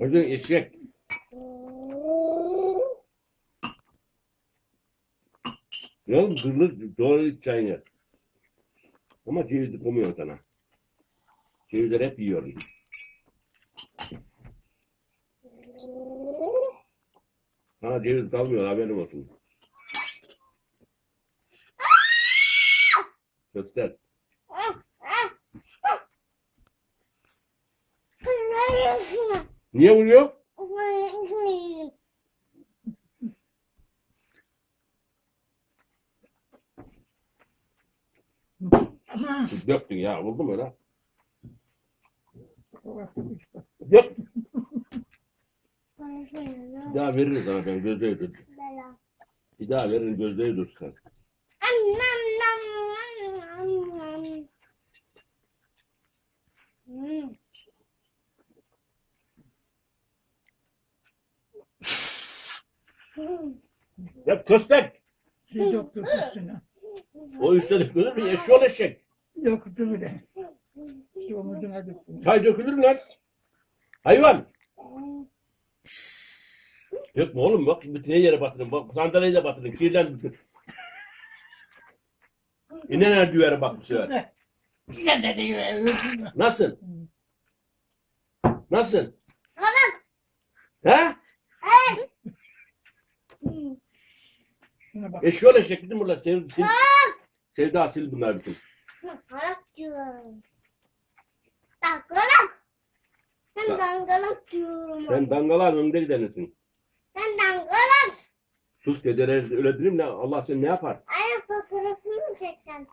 Gördün eşek. Ya oğlum kırılır doğru çayını. Ama cevizi koymuyor sana. Cevizleri hep yiyorum. Sana ceviz kalmıyor haberin olsun. Göster. Niye vuruyor? Döktün ya. Mu öyle? Dök. Bir daha veririm sana ben gözde dur. Bir daha veririm gözde dur sen. Ya köstek. Şey doktor üstüne. O üstte dökülür mü? Eşyol eşek. Yoktu bile. İşte omuzuna döktüm. Çay dökülür mü lan? Hayvan. Dökme oğlum bak bütün her yere batırın. Bak sandalyeyi de batırın. Kirlen bütün. İnen düvere bak bu sefer. Sen de diyor. Nasıl? Nasıl? He? Eşyol eşek bizim bunlar. Sev, sil, sevda sil bunlar bütün. Dangalak diyorum. Dangalak. Ben dangalak diyorum. Sen dangalar önünde gidenesin. Ben dangalak. Sus dederer öyle dedim ne Allah seni ne yapar? Ay fotoğrafını mı çeksen?